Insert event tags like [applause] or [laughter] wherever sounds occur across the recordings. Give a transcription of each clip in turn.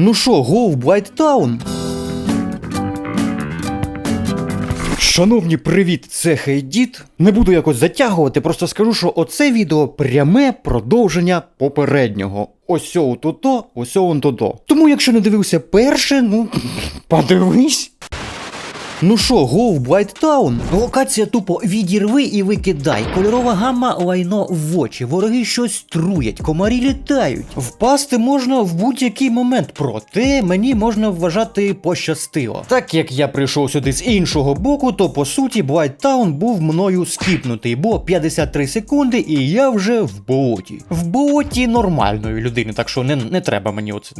Ну що, го в Блайттаун? Шановні, привіт, це Хейдіт. Не буду якось затягувати, просто скажу, що оце відео пряме продовження попереднього. Ось он то, ось он то. Тому, якщо не дивився перше, ну [laughs] подивись. Ну що, го в Блайттаун? Локація тупо відірви і викидай. Кольорова гамма лайно в очі. Вороги щось труять, комарі літають. Впасти можна в будь-який момент, проте мені можна вважати пощастило. Так як я прийшов сюди з іншого боку, то по суті Блайттаун був мною скіпнутий, бо 53 секунди і я вже в болоті. В болоті нормальної людини, так що не, не треба мені оце.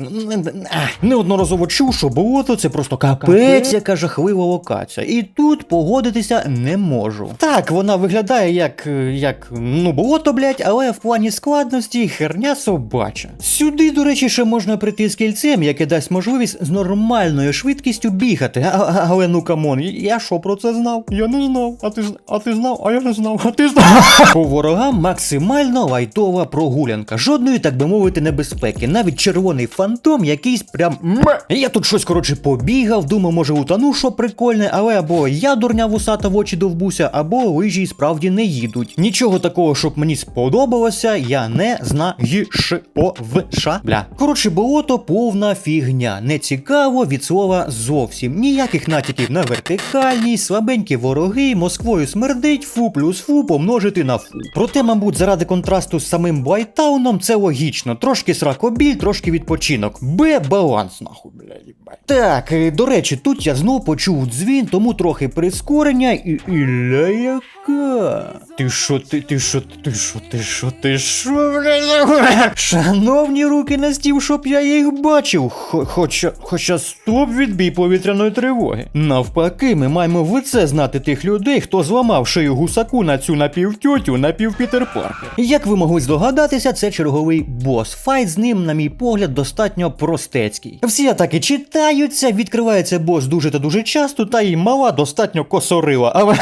Неодноразово чув, що болото це просто капець, яка жахлива локація. І тут погодитися не можу. Так, вона виглядає як. як ну болото, блять, але в плані складності херня собача. Сюди, до речі, ще можна прийти з кільцем, яке дасть можливість з нормальною швидкістю бігати. А, але ну камон, я що про це знав? Я не знав. А ти а ти знав, а я не знав, а ти знав. [laughs] По ворогам максимально лайтова прогулянка. Жодної, так би мовити, небезпеки. Навіть червоний фантом якийсь прям. Я тут щось коротше побігав, думав, може утону, що прикольне, але або я дурня вусата в очі довбуся, або лижі справді не їдуть. Нічого такого, щоб мені сподобалося, я не знаю. Ша. Бля. Коротше, болото повна фігня. Не цікаво від слова зовсім. Ніяких натяків на вертикальність, слабенькі вороги, Москвою смердить, фу плюс фу помножити на фу. Проте, мабуть, заради контрасту з самим Блайтауном це логічно. Трошки сракобіль, трошки відпочинок. Б баланс, нахуй, бля, їбать. Так, е, до речі, тут я знов почув дзвін, тому трохи прискорення і Ілля яка. Ти що, ти, ти що, ти що, ти що, ти що. Шановні руки на стіл, щоб я їх бачив. Хо- Хоча, хоча стоп відбій повітряної тривоги. Навпаки, ми маємо в лице знати тих людей, хто зламав шию гусаку на цю напівтьотю, напівпітер Паркер. Як ви могли здогадатися, це черговий бос. Файт з ним, на мій погляд, достатньо простецький. Всі атаки читаються, відкривається бос дуже та дуже часто, та й мала достатньо косорила. Але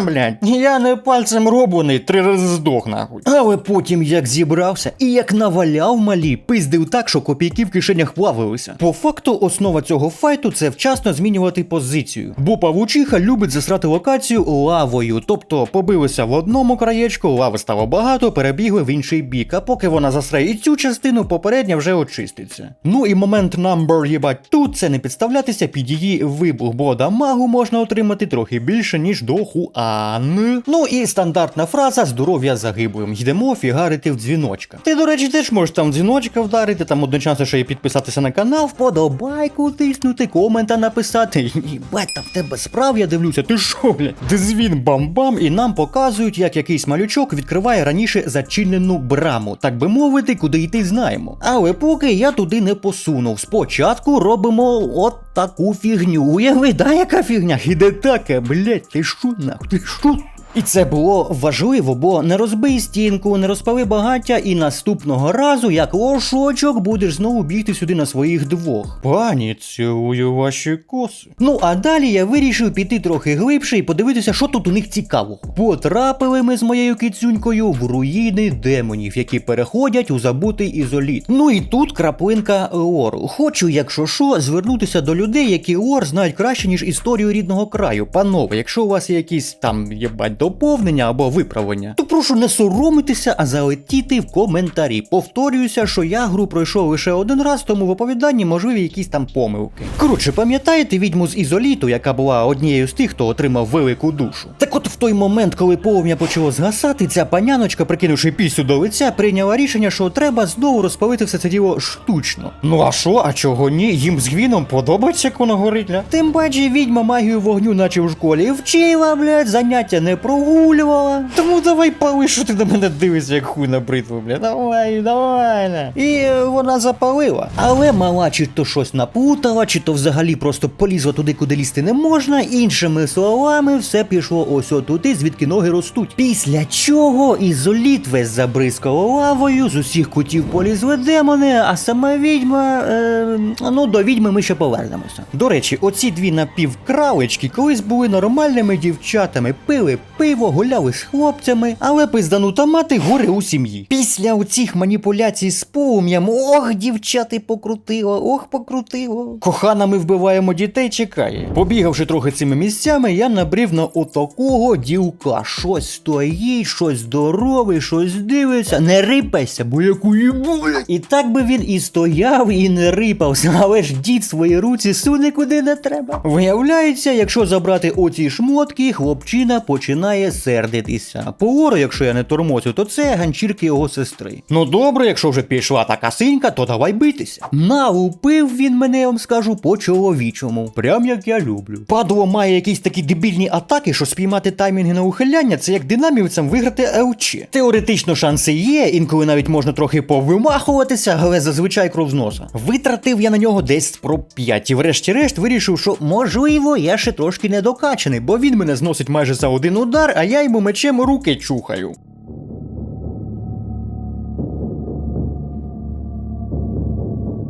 [laughs] блядь, я не пальцем роблений, три рази здох нахуй. Але потім як зібрався і як наваляв малі, пиздив так, що копійки в кишенях плавилися. По факту, основа цього файту це вчасно змінювати позицію. Бо павучиха любить засрати локацію лавою, тобто побилися в одному краєчку, лави стало багато, перебігли в інший бік. А поки вона засре і цю частину, попередня вже очиститься. Ну і момент number їбать тут це не підставлятися під її вибух, бо дамагу можна отримати трохи більше, ніж до Хуан. Ну і стандартна фраза здоров'я загиблим. Йдемо фігарити в дзвіночка. Ти, до речі, теж можеш там дзвіночка вдарити, там одночасно ще й підписатися на канал, вподобайку тиснути, комента написати. Їбать, там в тебе справ, я дивлюся, ти що, блядь? Дзвін бам-бам, і нам показують, як якийсь малючок відкриває раніше зачинену браму, так би мовити, куди йти знаємо. Але поки я туди не посунув. Спочатку робимо от таку фігню. Уяви, да, яка фігня? Іде таке, блять, ти що нахуй, ти що? І це було важливо, бо не розбий стінку, не розпали багаття, і наступного разу, як лошочок, будеш знову бігти сюди на своїх двох. Пані, цілую ваші коси. Ну а далі я вирішив піти трохи глибше і подивитися, що тут у них цікавого. Потрапили ми з моєю кицюнькою в руїни демонів, які переходять у забутий ізоліт. Ну і тут краплинка лору. Хочу, якщо що, звернутися до людей, які лор знають краще, ніж історію рідного краю. Панове, якщо у вас є якісь там єбать доповнення або виправлення, то прошу не соромитися, а залетіти в коментарі. Повторююся, що я гру пройшов лише один раз, тому в оповіданні можливі якісь там помилки. Коротше, пам'ятаєте відьму з ізоліту, яка була однією з тих, хто отримав велику душу? Так от в той момент, коли полум'я почало згасати, ця паняночка, прикинувши пісню до лиця, прийняла рішення, що треба знову розпалити все це діло штучно. Ну а що, а чого ні? Їм з гвіном подобається, як воно горить, ля? Тим паче відьма магію вогню, наче в школі, вчила, блядь, заняття не прогулювала. Тому давай пали, що ти на мене дивишся, як хуй на бритву, блядь. Давай, давай. І е, вона запалила. Але мала чи то щось напутала, чи то взагалі просто полізла туди, куди лізти не можна. Іншими словами, все пішло ось отуди, звідки ноги ростуть. Після чого ізоліт весь забризкало лавою, з усіх кутів полізли демони, а сама відьма. Е, ну, до відьми ми ще повернемося. До речі, оці дві напівкралечки колись були нормальними дівчатами, пили пиво, гуляли з хлопцями, але пизданута мати горе у сім'ї. Після оцих маніпуляцій з полум'ям, ох, дівчати покрутило, ох, покрутило. Кохана, ми вбиваємо дітей, чекає. Побігавши трохи цими місцями, я набрів на отакого дівка. Щось стоїть, щось здорове, щось дивиться. Не рипайся, бо яку їбулять. І так би він і стояв, і не рипався, але ж дід свої руці суне куди не треба. Виявляється, якщо забрати оці шмотки, хлопчина починає сердитися. Поворо, якщо я не тормозю, то це ганчірки його сестри. Ну добре, якщо вже пішла така синька, то давай битися. Налупив він мене, я вам скажу, по чоловічому. Прям як я люблю. Падло має якісь такі дебільні атаки, що спіймати таймінги на ухиляння, це як динамівцям виграти ЛЧ. Теоретично шанси є, інколи навіть можна трохи повимахуватися, але зазвичай кров з носа. Витратив я на нього десь про 5 і врешті-решт вирішив, що можливо я ще трошки недокачаний, бо він мене зносить майже за один удар, а я йому мечем руки чухаю.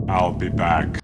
I'll be back.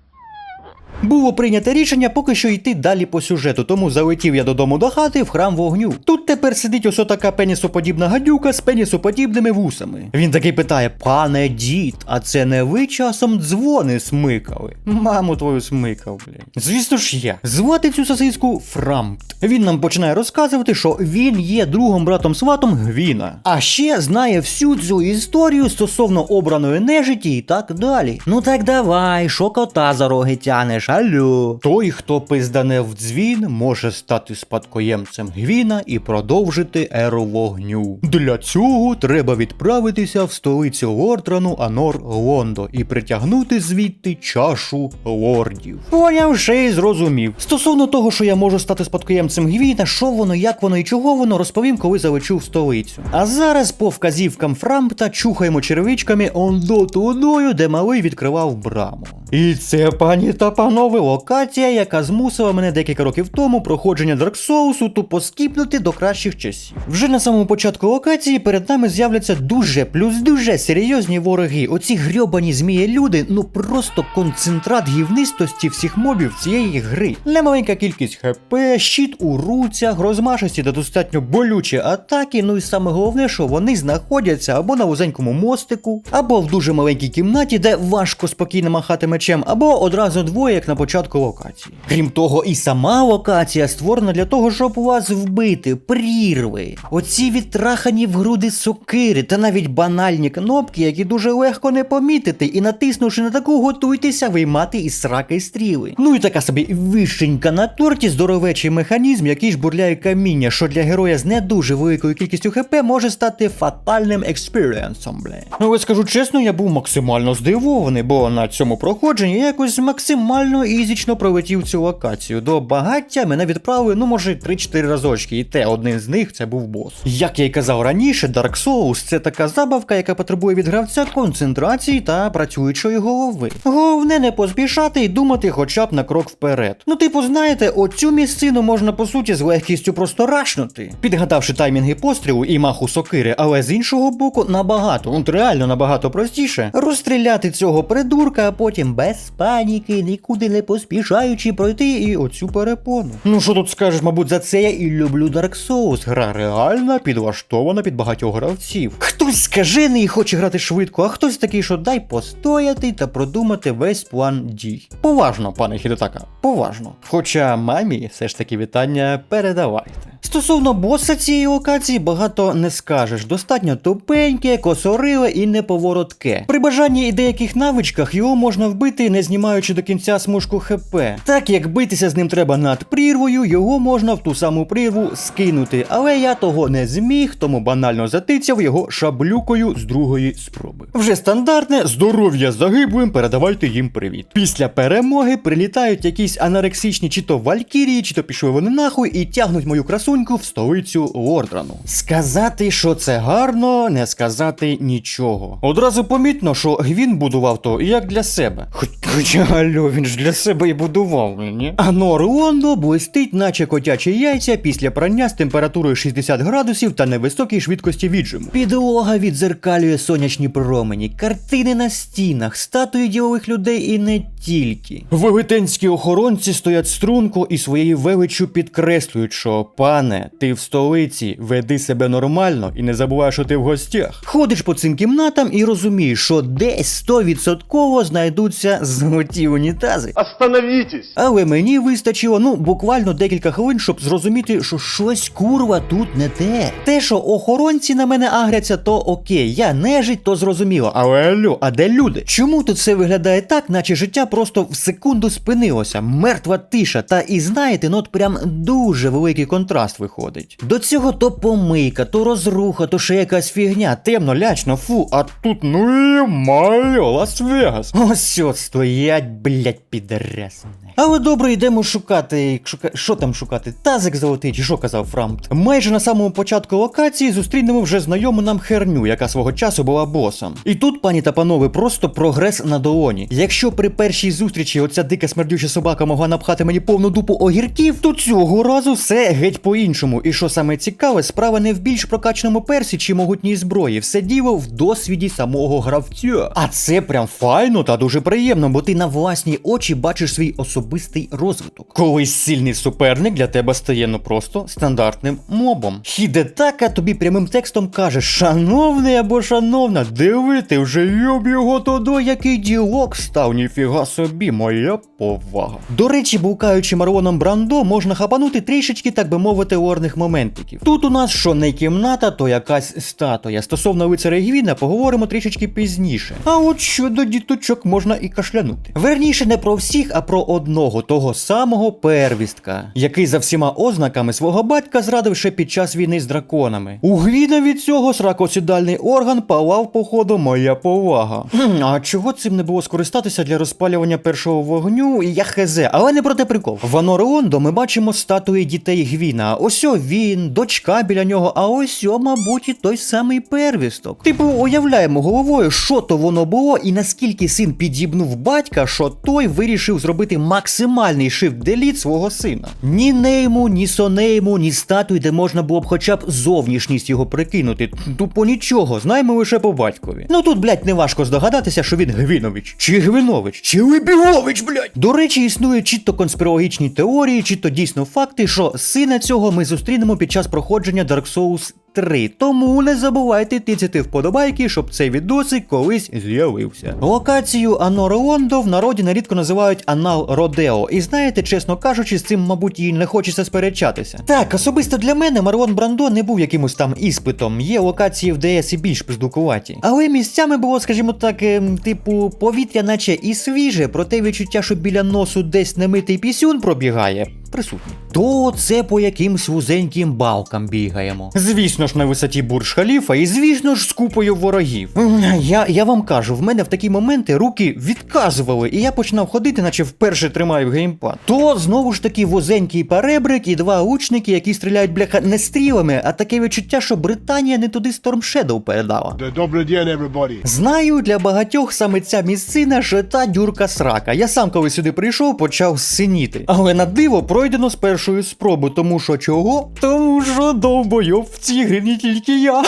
Було прийнято рішення поки що йти далі по сюжету, тому залетів я додому до хати в храм вогню. Тут тепер сидить ось така пенісоподібна гадюка з пенісоподібними вусами. Він такий питає: пане дід, а це не ви часом дзвони смикали? Маму твою смикав, блядь. Звісно ж я. Звати цю сосиску Фрампт. Він нам починає розказувати, що він є другом братом сватом Гвіна. А ще знає всю цю історію стосовно обраної нежиті і так далі. Ну так давай, що кота за роги тянеш, алло. Той, хто пиздане в дзвін, може стати спадкоємцем Гвіна і продовжити еру вогню. Для цього треба відправитися в столицю Лордрану Анор Лондо і притягнути звідти чашу лордів. Поняв, ще й зрозумів. Стосовно того, що я можу стати спадкоємцем Гвіна, що воно, як воно і чого воно, розповім, коли залечу в столицю. А зараз по вказівкам Фрампта чухаємо червичками ондо тудою, де малий відкривав браму. І це, пані та панове, локація, яка змусила мене декілька років тому проходження Dark Souls тупо скіпнути до кращих часів. Вже на самому початку локації перед нами з'являться дуже плюс дуже серйозні вороги. Оці грьобані змії люди, ну просто концентрат гівнистості всіх мобів цієї гри. Немаленька кількість хп, щит у руцях, розмашисті та достатньо болючі атаки. Ну і саме головне, що вони знаходяться або на вузенькому мостику, або в дуже маленькій кімнаті, де важко спокійно махати мечем, або одразу двоє, як на початку локації. Крім того, і сама локація створена для того, щоб вас вбити, прірви. Оці відтрахані в груди сокири та навіть банальні кнопки, які дуже легко не помітити, і натиснувши на таку, готуйтеся виймати із сраки стріли. Ну і така собі вишенька на торті, здоровечий механізм, який жбурляє каміння, що для героя з не дуже великою кількістю хп може стати фатальним експіріенсом. Ну, але скажу чесно, я був максимально здивований, бо на цьому проходженні я якось максимально ізічно пролетів цю локацію. До багаття мене відправили, ну може 3-4 разочки, і те один з них це був бос. Як я й казав раніше, Dark Souls це така забавка, яка потребує від гравця концентрації та працюючої голови. Головне не поспішати і думати хоча б на крок вперед. Ну, типу, знаєте, оцю місцину можна по суті з легкістю просто рашнути, підгадавши таймінги пострілу і маху сокири, але з іншого боку, набагато, от реально набагато простіше розстріляти цього придурка, а потім без паніки, нікуди не поспішаючи пройти і оцю перепону. Ну що тут скажеш, мабуть, за це я і люблю Dark Souls. Гра реальна, підлаштована під багатьох гравців. Хтось скажений і хоче грати швидко, а хтось такий, що дай постояти та продумати весь план дій. Поважно, пане Хідотака, поважно. Хоча мамі все ж таки вітання передавайте. Стосовно боса цієї локації багато не скажеш. Достатньо тупеньке, косориле і неповоротке. При бажанні і деяких навичках його можна вбити, не знімаючи до кінця смужку ХП. Так як битися з ним треба над прірвою, його можна в ту саму прірву скинути. Але я того не зміг, тому банально затицяв його шаблюкою з другої спроби. Вже стандартне здоров'я загиблим, передавайте їм привіт. Після перемоги прилітають якісь анорексичні чи то валькірії, чи то пішли вони нахуй і тягнуть мою красуньку в столицю Лордрану. Сказати, що це гарно, не сказати нічого. Одразу помітно, що Гвін будував то як для себе. Хоч, хоча алло, він ж для себе і будував, ні? А Норлондо блистить, наче котячі яйця після прання з температурою 60 градусів та невисокій швидкості віджиму. Підлога відзеркалює сонячні промені, картини на стінах, статуї ділових людей і не тільки. Велетенські охоронці стоять струнко і своєю величчю підкреслюють, що пан Головне, ти в столиці, веди себе нормально і не забувай, що ти в гостях. Ходиш по цим кімнатам і розумієш, що десь 100% знайдуться золоті унітази. Остановитесь! Але мені вистачило ну буквально декілька хвилин, щоб зрозуміти, що щось курва тут не те. Те, що охоронці на мене агряться, то окей, я нежить, то зрозуміло. Але алло, а де люди? Чому тут все виглядає так, наче життя просто в секунду спинилося? Мертва тиша. Та і знаєте, ну от прям дуже великий контраст виходить. До цього то помийка, то розруха, то ще якась фігня, темно, лячно, фу, а тут ну і майо, Лас-Вегас. Ось от стоять, блять, підресне. Але добре, йдемо шукати. Шука... Що там шукати? Тазик золотий, чи що казав Фрамт? Майже на самому початку локації зустрінемо вже знайому нам херню, яка свого часу була босом. І тут, пані та панове, просто прогрес на долоні. Якщо при першій зустрічі оця дика смердюча собака могла напхати мені повну дупу огірків, то цього разу все геть по-іншому. І що саме цікаве, справа не в більш прокачаному персі чи могутній зброї, все діло в досвіді самого гравця. А це прям файно та дуже приємно, бо ти на власні очі бачиш свій особистий розвиток. Колись сильний суперник для тебе стає ну просто стандартним мобом. Хідетака тобі прямим текстом каже: Шановний або шановна, диви, ти вже йоб його тодо, який ділок став, ніфіга собі, моя повага. До речі, букаючи Марвоном Брандо, можна хапанути трішечки, так би мовити, орних моментиків. Тут у нас що не кімната, то якась статуя. Стосовно лицаря Гвіна поговоримо трішечки пізніше. А от щодо діточок можна і кашлянути. Верніше не про всіх, а про одного того самого первістка, який за всіма ознаками свого батька зрадив ще під час війни з драконами. У Гвіна від цього сракоцидальний орган палав, походу, моя повага. Хм, а чого цим не було скористатися для розпалювання першого вогню? Я хезе, але не про те прикол. В Анореондо ми бачимо статуї дітей Гвіна. Ось він, дочка біля нього, а ось мабуть, і той самий первісток. Типу, уявляємо головою, що то воно було, і наскільки син підібнув батька, що той вирішив зробити максимальний shift-delete свого сина. Ні нейму, ні сонейму, ні статуй, де можна було б хоча б зовнішність його прикинути. Тупо нічого, знаємо лише по батькові. Ну тут, блядь, неважко здогадатися, що він Гвінович, чи Гвінович, чи Либігович, блядь. До речі, існують чи то конспірологічні теорії, чи то дійсно факти, що сина цього ми зустрінемо під час проходження Dark Souls 3. Тому не забувайте тицяти вподобайки, щоб цей відосик колись з'явився. Локацію Анореондо в народі нерідко називають Анал Родео. І знаєте, чесно кажучи, з цим, мабуть, і не хочеться сперечатися. Так, особисто для мене Марвон Брандо не був якимось там іспитом. Є локації в ДС і більш пиздукуваті. Але місцями було, скажімо так, ем, типу, повітря, наче і свіже, проте відчуття, що біля носу десь немитий пісюн пробігає. Присутні. То це по якимсь вузеньким балкам бігаємо. Звісно ж, на висоті бурж халіфа, і звісно ж з купою ворогів. Я, я вам кажу, в мене в такі моменти руки відказували, і я починав ходити, наче вперше тримаю геймпад. То знову ж таки вузенький перебрик і два лучники, які стріляють бляха не стрілами, а таке відчуття, що Британія не туди Storm Shadow передала. Добрый день, everybody. Знаю, для багатьох саме ця місцина жита дюрка срака. Я сам, коли сюди прийшов, почав синіти. Але на диво пройдено з першої спроби, тому що чого? Тому що довбойов в цій грі не тільки я.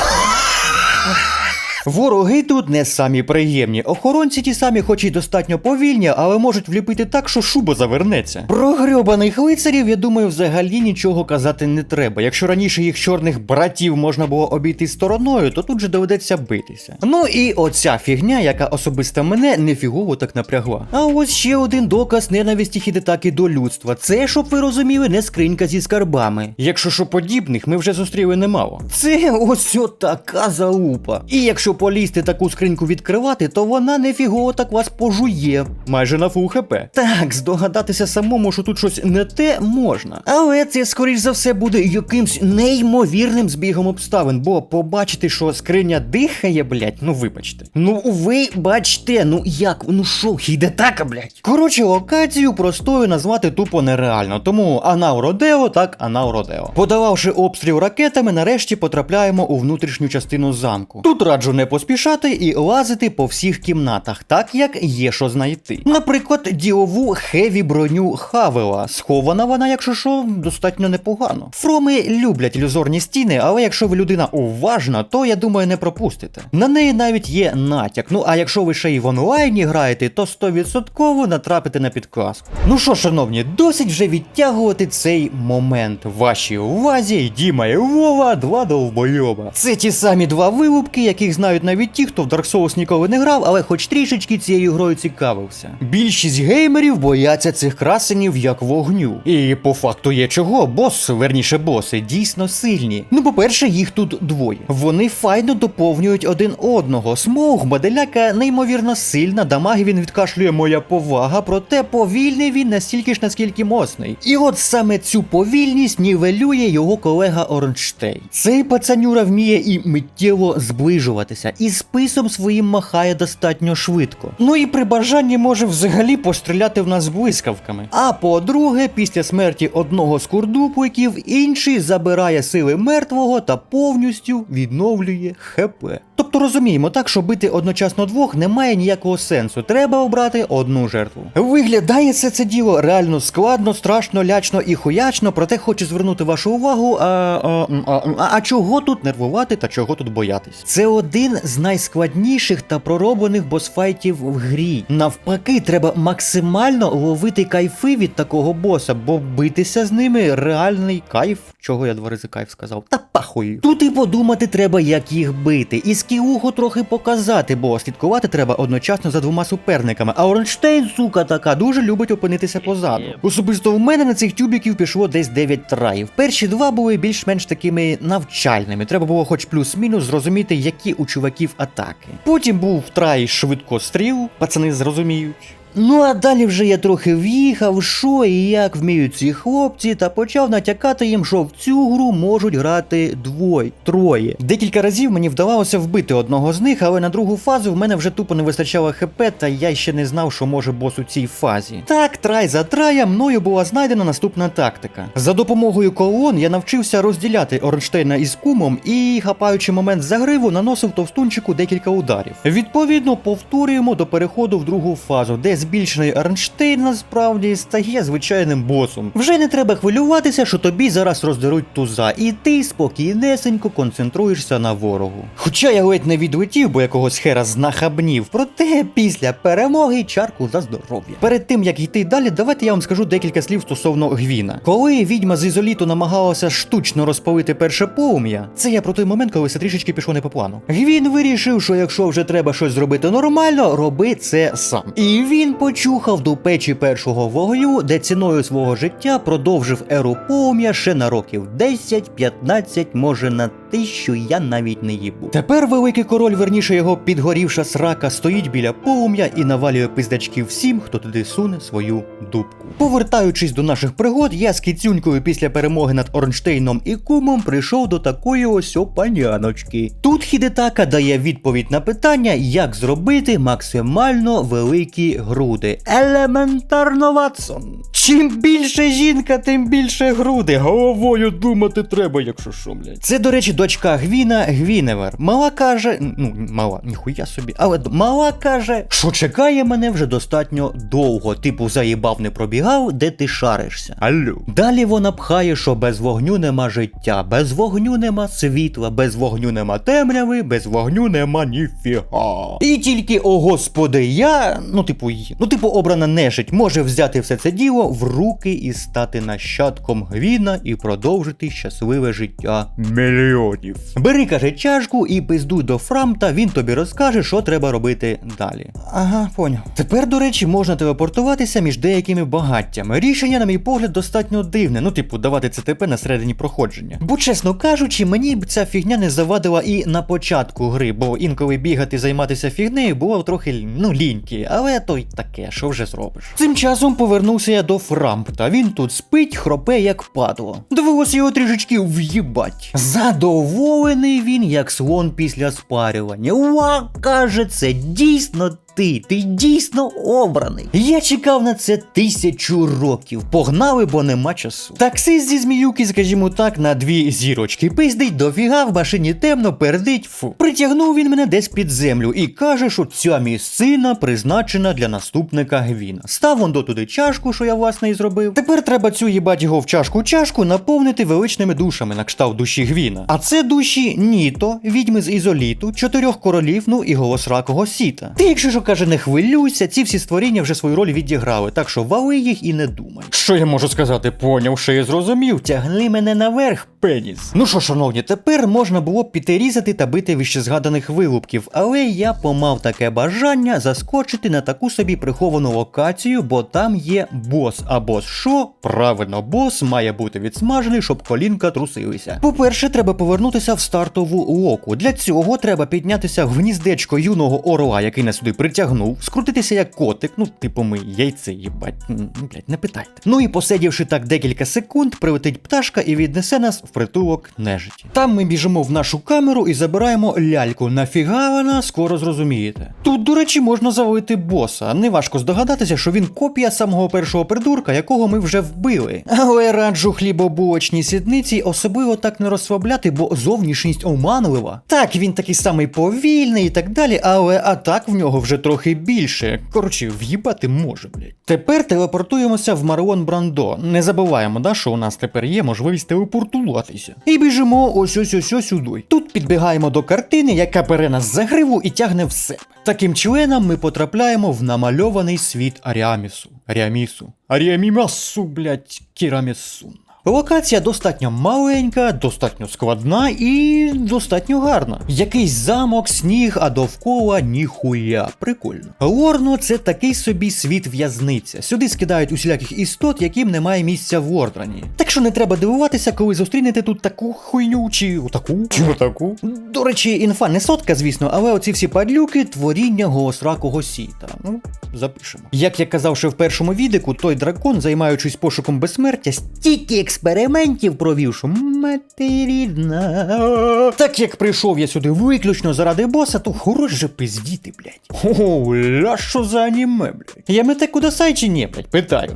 Вороги тут не самі приємні. Охоронці ті самі, хоч і достатньо повільні, але можуть вліпити так, що шуба завернеться. Про грьобаних лицарів, я думаю, взагалі нічого казати не треба. Якщо раніше їх чорних братів можна було обійти стороною, то тут же доведеться битися. Ну і оця фігня, яка особисто мене нефігово так напрягла. А ось ще один доказ ненависті Хідетаки до людства. Це, щоб ви розуміли, не скринька зі скарбами. Якщо що подібних, ми вже зустріли немало. Це ось така залупа. І якщо полізти таку скриньку відкривати, то вона нефігово так вас пожує. Майже на фул хп. Так, здогадатися самому, що тут щось не те можна. Але це, скоріш за все, буде якимсь неймовірним збігом обставин, бо побачити, що скриня дихає, блять, ну вибачте. Ну ви бачте, ну як, ну що, хідетака, блять. Коротше, локацію простою назвати тупо нереально, тому Анау Родео, так Анау Родео. Подававши обстріл ракетами, нарешті потрапляємо у внутрішню частину замку. Тут раджу не не поспішати і лазити по всіх кімнатах, так як є що знайти. Наприклад, ділову хеві броню Хавела. Схована вона, якщо що, достатньо непогано. Фроми люблять ілюзорні стіни, але якщо ви людина уважна, то я думаю, не пропустите. На неї навіть є натяк. Ну а якщо ви ще й в онлайні граєте, то 100% натрапите на підказку. Ну що, шановні, досить вже відтягувати цей момент. Вашій увазі Діма і Вова, два довбойоба. Це ті самі два вилупки, яких знають навіть ті, хто в Dark Souls ніколи не грав, але хоч трішечки цією грою цікавився. Більшість геймерів бояться цих красенів як вогню. І по факту є чого, бос, верніше боси, дійсно сильні. Ну, по-перше, їх тут двоє. Вони файно доповнюють один одного. Смоуг моделяка неймовірно сильна, дамаги він відкашлює моя повага, проте повільний він настільки ж наскільки моцний. І от саме цю повільність нівелює його колега Орнштейн. Цей пацанюра вміє і миттєво зближуватися, і списом своїм махає достатньо швидко. Ну і при бажанні може взагалі постріляти в нас блискавками. А по-друге, після смерті одного з курдупників, інший забирає сили мертвого та повністю відновлює ХП. Тобто розуміємо так, що бити одночасно двох немає ніякого сенсу. Треба обрати одну жертву. Виглядає все це діло реально складно, страшно, лячно і хуячно, проте хочу звернути вашу увагу. А, а, а, а, а чого тут нервувати та чого тут боятись? Це один з найскладніших та пророблених босфайтів в грі. Навпаки, треба максимально ловити кайфи від такого боса, бо битися з ними реальний кайф. Чого я два рази кайф сказав? Та пахую. Тут і подумати треба, як їх бити, і скіуху трохи показати, бо слідкувати треба одночасно за двома суперниками. А Орнштейн, сука, така дуже любить опинитися позаду. Особисто в мене на цих тюбіків пішло десь 9 траїв. Перші два були більш-менш такими навчальними. Треба було хоч плюс-мінус зрозуміти, які у чуваків атаки. Потім був трай швидкостріл, пацани зрозуміють. Ну а далі вже я трохи в'їхав, що і як вміють ці хлопці, та почав натякати їм, що в цю гру можуть грати двоє, троє. Декілька разів мені вдавалося вбити одного з них, але на другу фазу в мене вже тупо не вистачало хп, та я ще не знав, що може бос у цій фазі. Так, трай за траєм мною була знайдена наступна тактика. За допомогою колон я навчився розділяти Орнштейна із кумом і, хапаючи момент за гриву, наносив товстунчику декілька ударів. Відповідно, повторюємо до переходу в другу фазу, де збільшений Арнштейн насправді стає звичайним босом. Вже не треба хвилюватися, що тобі зараз роздеруть туза, і ти спокійнесенько концентруєшся на ворогу. Хоча я ледь не відлетів, бо якогось хера знахабнів, проте після перемоги чарку за здоров'я. Перед тим як йти далі, давайте я вам скажу декілька слів стосовно Гвіна. Коли відьма з ізоліту намагалася штучно розпалити перше полум'я, це я про той момент, коли все трішечки пішло не по плану. Гвін вирішив, що якщо вже треба щось зробити нормально, роби це сам. І він почухав до печі першого вогню, де ціною свого життя продовжив еру полум'я ще на років 10, 15, може на тисячу, я навіть не їбу. Тепер великий король, верніше його підгорівша срака, стоїть біля полум'я і навалює пиздачків всім, хто туди суне свою дубку. Повертаючись до наших пригод, я з кицюнькою після перемоги над Орнштейном і кумом прийшов до такої ось опаняночки. Тут Хідетака дає відповідь на питання, як зробити максимально великі груди. Елементарно Ватсон. Чим більше жінка, тим більше груди. Головою думати треба, якщо що, блядь. Це, до речі, дочка Гвіна Гвіневер. Мала каже, ну, мала, ніхуя собі, але мала каже, що чекає мене вже достатньо довго. Типу, заїбав не пробігав, де ти шаришся. Алло. Далі вона пхає, що без вогню нема життя, без вогню нема світла, без вогню нема темряви, без вогню нема ніфіга. І тільки, о господи, я, ну типу, й- ну типу, обрана нежить, може взяти все це діло в руки і стати нащадком Гвіна і продовжити щасливе життя мільйонів. Бери, каже, чашку і пиздуй до Фрамта, він тобі розкаже, що треба робити далі. Ага, поняв. Тепер, до речі, можна телепортуватися між деякими багаттями. Рішення, на мій погляд, достатньо дивне. Ну, типу, давати ЦТП на середині проходження. Бо, чесно кажучи, мені б ця фігня не завадила і на початку гри, бо інколи бігати займатися фігнею було трохи ну ліньки, але то таке, що вже зробиш. Цим часом повернувся я до Фрампта. Він тут спить, хропе як падло. Довелося його трішечки в'їбать. Задоволений він, як слон після спарювання. Уа, каже, це дійсно ти, ти дійсно обраний. Я чекав на це тисячу років. Погнали, бо нема часу. Таксист зі зміюки, скажімо так, на дві зірочки. Пиздить дофіга, в машині темно, пердить, фу. Притягнув він мене десь під землю і каже, що ця місцина призначена для наступника Гвіна. Став он до туди чашку, що я власне і зробив. Тепер треба цю їбать його в чашку чашку наповнити величними душами на кшталт душі Гвіна. А це душі Ніто, відьми з ізоліту, чотирьох королів, ну і голос ракого сіта. Ти, якщо каже, не хвилюйся, ці всі створіння вже свою роль відіграли, так що вали їх і не думай. Що я можу сказати? Поняв, що я зрозумів. Тягни мене наверх, пеніс. Ну що, шановні, тепер можна було б піти різати та бити вищезгаданих вилупків, але я помав таке бажання заскочити на таку собі приховану локацію, бо там є бос. А бос що? Правильно, бос має бути відсмажений, щоб колінка трусилися. По-перше, треба повернутися в стартову локу. Для цього треба піднятися в гніздечко юного орла, який нас сюди притягнув, скрутитися як котик, ну, типу ми яйце їбать. Ну, блядь, не питайте. Ну і посидівши так декілька секунд, прилетить пташка і віднесе нас в притулок нежиті. Там ми біжимо в нашу камеру і забираємо ляльку. Нафіга вона, скоро зрозумієте. Тут, до речі, можна завалити боса. Неважко здогадатися, що він копія самого першого придурка, якого ми вже вбили. Але раджу хлібобулочній сідниці особливо так не розслабляти, бо зовнішність оманлива. Так, він такий самий повільний і так далі, але атак в нього вже трохи більше. Коротше, в'їбати може, блядь. Тепер телепортуємося в Маріон Брандо. Не забуваємо, да, що у нас тепер є можливість телепортуватися. І біжимо ось ось ось ось сюди. Тут підбігаємо до картини, яка бере нас за гриву і тягне в себе. Таким членом ми потрапляємо в намальований світ Аріамісу. Аріамісу. Аріамімасу, блядь, кірамісун. Локація достатньо маленька, достатньо складна і достатньо гарна. Якийсь замок, сніг, а довкола ніхуя. Прикольно. Лорно це такий собі світ в'язниця. Сюди скидають усіляких істот, яким немає місця в Ордрані. Так що не треба дивуватися, коли зустрінете тут таку хуйню чи отаку. Чи отаку. До речі, інфа не сотка, звісно, але оці всі падлюки творіння голосракого сіта. Ну, запишемо. Як я казав ще в першому відеку, той дракон, займаючись пошуком безсмертя, стільки експериментів провів, що мати рідна. Так як прийшов я сюди виключно заради боса, то хорош же пиздіти, блядь. О, ля що за аніме, блядь. Я мете кудасай чи ні, блядь, питаю.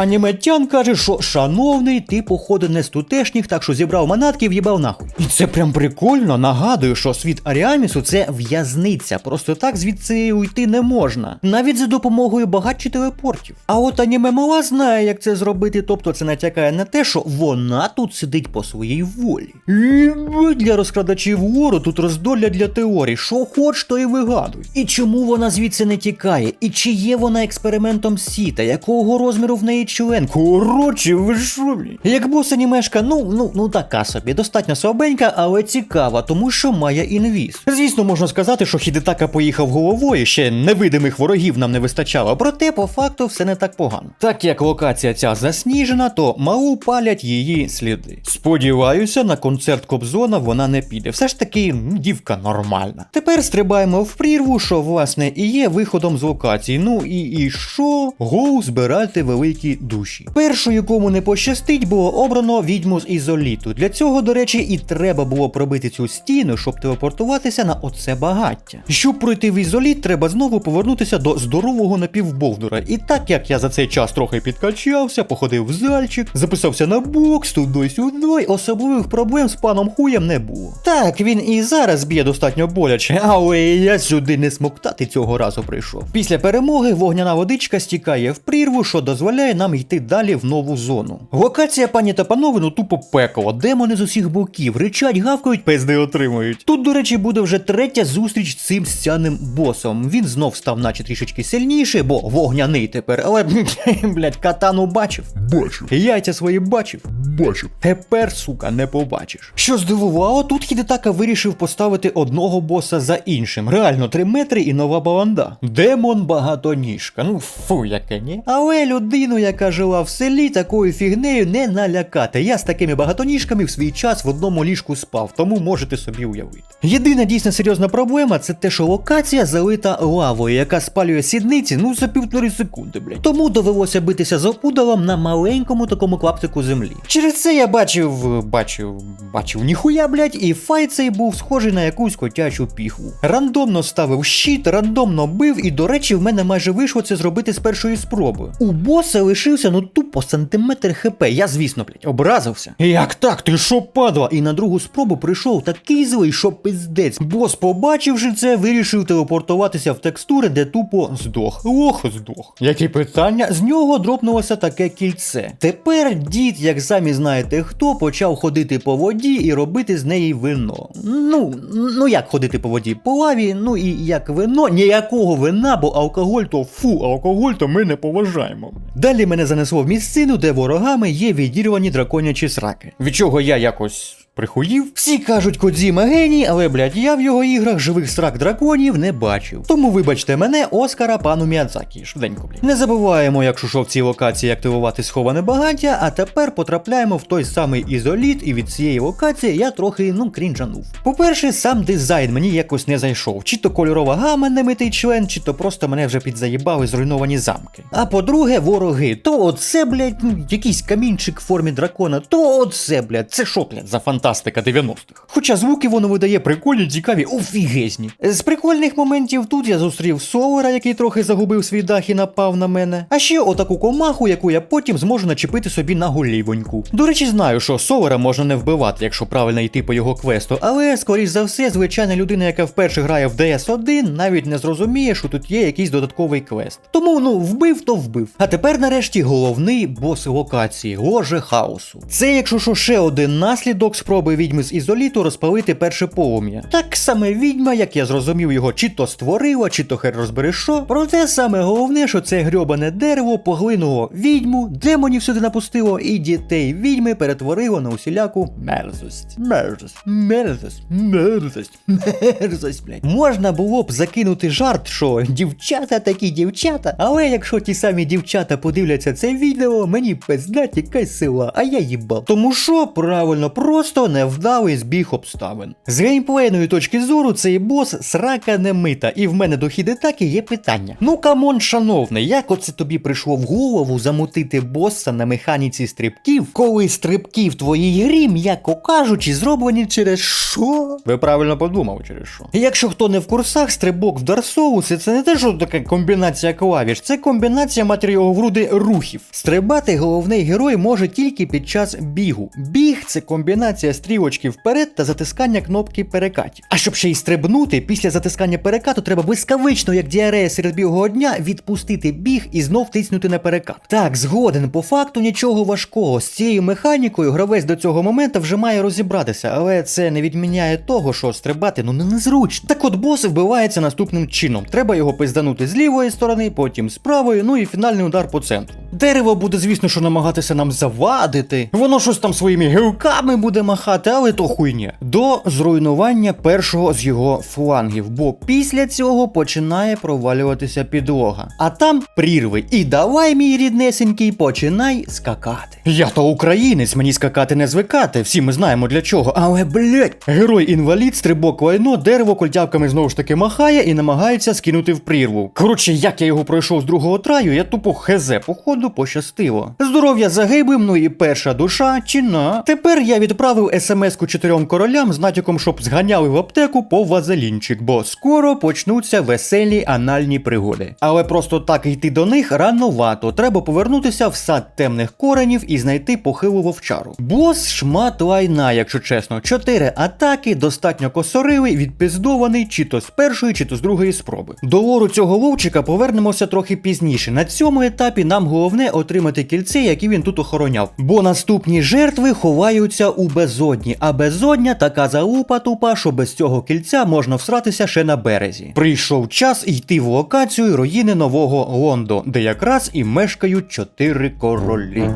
Аніметян каже, що шановний, ти походу не з тутешніх, так що зібрав манатки і в'їбав нахуй. І це прям прикольно. Нагадую, що світ Аріамісу це в'язниця. Просто так звідси уйти не можна. Навіть за допомогою багатші телепортів. А от аніме мала знає, як це зробити, тобто це натякає на те, що вона тут сидить по своїй волі. І для розкрадачів вору тут роздолля для теорій. Що хоч, то і вигадуй. І чому вона звідси не тікає? І чи є вона експериментом сіта? Якого розміру в неї член? Коротше, ви що, блін? Як бос анімешка, ну, ну, ну така собі, достатньо слабенька, але цікава, тому що має інвіз. Звісно, можна сказати, що Хідетака поїхав головою, ще невидимих ворогів нам не вистачало, проте по факту все не так погано. Так як локація ця засніжена, то мало палять її сліди. Сподіваюся, на концерт Кобзона вона не піде. Все ж таки, дівка нормальна. Тепер стрибаємо в прірву, що власне і є виходом з локації. Ну і, і що? Гоу збирати великі душі. Першою, кому не пощастить, було обрано відьму з ізоліту. Для цього, до речі, і треба було пробити цю стіну, щоб телепортуватися на оце багаття. Щоб пройти в ізоліт, треба знову повернутися до здорового напівбовдура. І так як я за цей час трохи підкачався, походив в зальчик, записався на бокс, туди-сюди, особливих проблем з паном хуєм не було. Так, він і зараз б'є достатньо боляче, але я сюди не смоктати цього разу прийшов. Після перемоги вогняна водичка стікає в прірву, що дозволяє нам йти далі в нову зону. Локація, пані та панове, ну тупо пекло. Демони з усіх боків, ричать, гавкають, пизди отримують. Тут, до речі, буде вже третя зустріч з цим сцяним босом. Він знов став, наче трішечки сильніше, бо вогняний тепер, але [laughs] блядь, катану бачив. Бачу, Яйця свої бачив. бачу. Тепер, сука, не побачиш. Що здивувало, тут Хідетака вирішив поставити одного боса за іншим. Реально 3 метри і нова баланда. Демон багатоніжка. Ну фу, яке ні. Але людину, яка жила в селі, такою фігнею не налякати. Я з такими багатоніжками в свій час в одному ліжку спав, тому можете собі уявити. Єдина дійсно серйозна проблема це те, що локація залита лавою, яка спалює сідниці ну за півтори секунди, блядь. Тому довелося битися з опудалом на маленькому такому клаптику землі. Через це я бачив, бачив, бачив ніхуя, блядь, і файт цей був схожий на якусь котячу піхву. Рандомно ставив щит, рандомно бив, і до речі, в мене майже вийшло це зробити з першої спроби. У боса лишився ну тупо сантиметр хп. Я, звісно, блядь, образився. Як так? Ти що падла? І на другу спробу прийшов такий злий, що пиздець. Бос, побачивши це, вирішив телепортуватися в текстури, де тупо здох. Ох, здох. Які питання? З нього дропнулося таке кільце. Тепер дід, як самі знаєте хто, почав ходити по воді і робити з неї вино. Ну, ну як ходити по воді? По лаві, ну і як вино, ніякого вина, бо алкоголь то фу, алкоголь то ми не поважаємо. Далі мене занесло в місцину, де ворогами є відірвані драконячі сраки. Від чого я якось. Прихуїв? Всі кажуть, Кодзіма геній, але блядь, я в його іграх живих срак драконів не бачив. Тому вибачте мене, Оскара пану Міядзакі. Швиденько, блядь. Не забуваємо, якщо що в цій локації активувати сховане багаття, а тепер потрапляємо в той самий ізоліт, і від цієї локації я трохи ну крінжанув. По-перше, сам дизайн мені якось не зайшов. Чи то кольорова гама не митий член, чи то просто мене вже підзаїбали зруйновані замки. А по-друге, вороги. То оце, блядь, ну, якийсь камінчик в формі дракона, то оце, блядь, це що, блядь, за фантастика 90-х. Хоча звуки воно видає прикольні, цікаві, офігезні. З прикольних моментів тут я зустрів Солера, який трохи загубив свій дах і напав на мене. А ще отаку комаху, яку я потім зможу начепити собі на голівоньку. До речі, знаю, що Солера можна не вбивати, якщо правильно йти по його квесту, але, скоріш за все, звичайна людина, яка вперше грає в DS1, навіть не зрозуміє, що тут є якийсь додатковий квест. Тому, ну, вбив, то вбив. А тепер, нарешті, головний бос локації ложе хаосу. Це, якщо що, ще один наслідок спроби відьми з ізоліту розпалити перше полум'я. Так саме відьма, як я зрозумів, його чи то створила, чи то хер розбери що. Проте саме головне, що це грьобане дерево поглинуло відьму, демонів сюди напустило, і дітей відьми перетворило на усіляку мерзость. Мерзость, мерзость, мерзость, [laughs] мерзость, блядь. Можна було б закинути жарт, що дівчата такі дівчата, але якщо ті самі дівчата подивляться це відео, мені пиздать якась сила, а я їбав. Тому що правильно, просто невдалий збіг обставин. З геймплейної точки зору цей бос срака не мита, і в мене до хідетаки є питання. Ну камон, шановний, як оце тобі прийшло в голову замутити боса на механіці стрибків, коли стрибки в твоїй грі, м'яко кажучи, зроблені через що? Ви правильно подумали через що. Якщо хто не в курсах, стрибок в Dark Souls це не те, що така комбінація клавіш, це комбінація матеріалу груди рухів. Стрибати головний герой може тільки під час бігу. Біг це комбінація стрілочки вперед та затискання кнопки перекатів. А щоб ще й стрибнути, після затискання перекату треба блискавично, як діарея серед білого дня, відпустити біг і знов тиснути на перекат. Так, згоден, по факту нічого важкого. З цією механікою гравець до цього моменту вже має розібратися, але це не відміняє того, що стрибати ну не незручно. Так от бос вбивається наступним чином. Треба його пизданути з лівої сторони, потім з правої, ну і фінальний удар по центру. Дерево буде, звісно, що намагатися нам завадити. Воно щось там своїми гілками буде махати, але то хуйня. До зруйнування першого з його флангів, бо після цього починає провалюватися підлога. А там прірви. І давай, мій ріднесенький, починай скакати. Я то українець, мені скакати не звикати. Всі ми знаємо для чого. Але блять, герой інвалід, стрибок лайно, дерево кольтявками знову ж таки махає і намагається скинути в прірву. Коротше, як я його пройшов з другого траю, я тупо хезе, походу пощастило. Здоров'я загиблим, ну і перша душа, чина. Тепер я відправив смс-ку чотирьом королям з натяком, щоб зганяли в аптеку по вазелінчик, бо скоро почнуться веселі анальні пригоди. Але просто так йти до них рановато. Треба повернутися в сад темних коренів і знайти похилу вовчару. Бос шмат лайна, якщо чесно. Чотири атаки, достатньо косоривий, відпиздований, чи то з першої, чи то з другої спроби. До лору цього вовчика повернемося трохи пізніше. На цьому етапі нам головне отримати кільце, яке він тут охороняв. Бо наступні жертви ховаються у безодні, а безодня така залупа тупа, що без цього кільця можна всратися ще на березі. Прийшов час йти в локацію руїни нового Лондо, де якраз і мешкають чотири королі.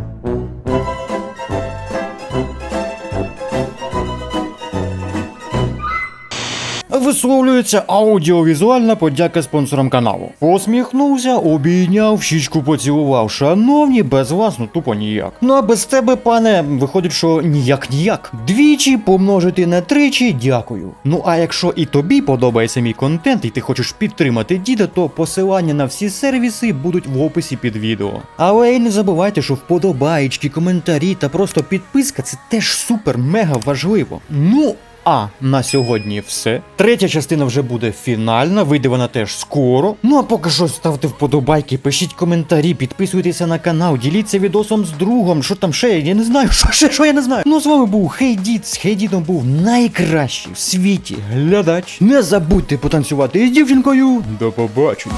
Висловлюється аудіовізуальна подяка спонсорам каналу. Посміхнувся, обійняв, щічку поцілував. Шановні, без вас ну тупо ніяк. Ну а без тебе, пане, виходить, що ніяк ніяк. Двічі помножити на тричі, дякую. Ну а якщо і тобі подобається мій контент, і ти хочеш підтримати діда, то посилання на всі сервіси будуть в описі під відео. Але й не забувайте, що вподобаєчки, коментарі та просто підписка це теж супер мега важливо. Ну. А на сьогодні все. Третя частина вже буде фінальна, вийде вона теж скоро. Ну а поки що ставте вподобайки, пишіть коментарі, підписуйтеся на канал, діліться відосом з другом. Що там ще? Я не знаю, [laughs] що ще, що я не знаю. Ну з вами був Хейдіт. З Хейдітом був найкращий в світі глядач. Не забудьте потанцювати із дівчинкою. До побачення.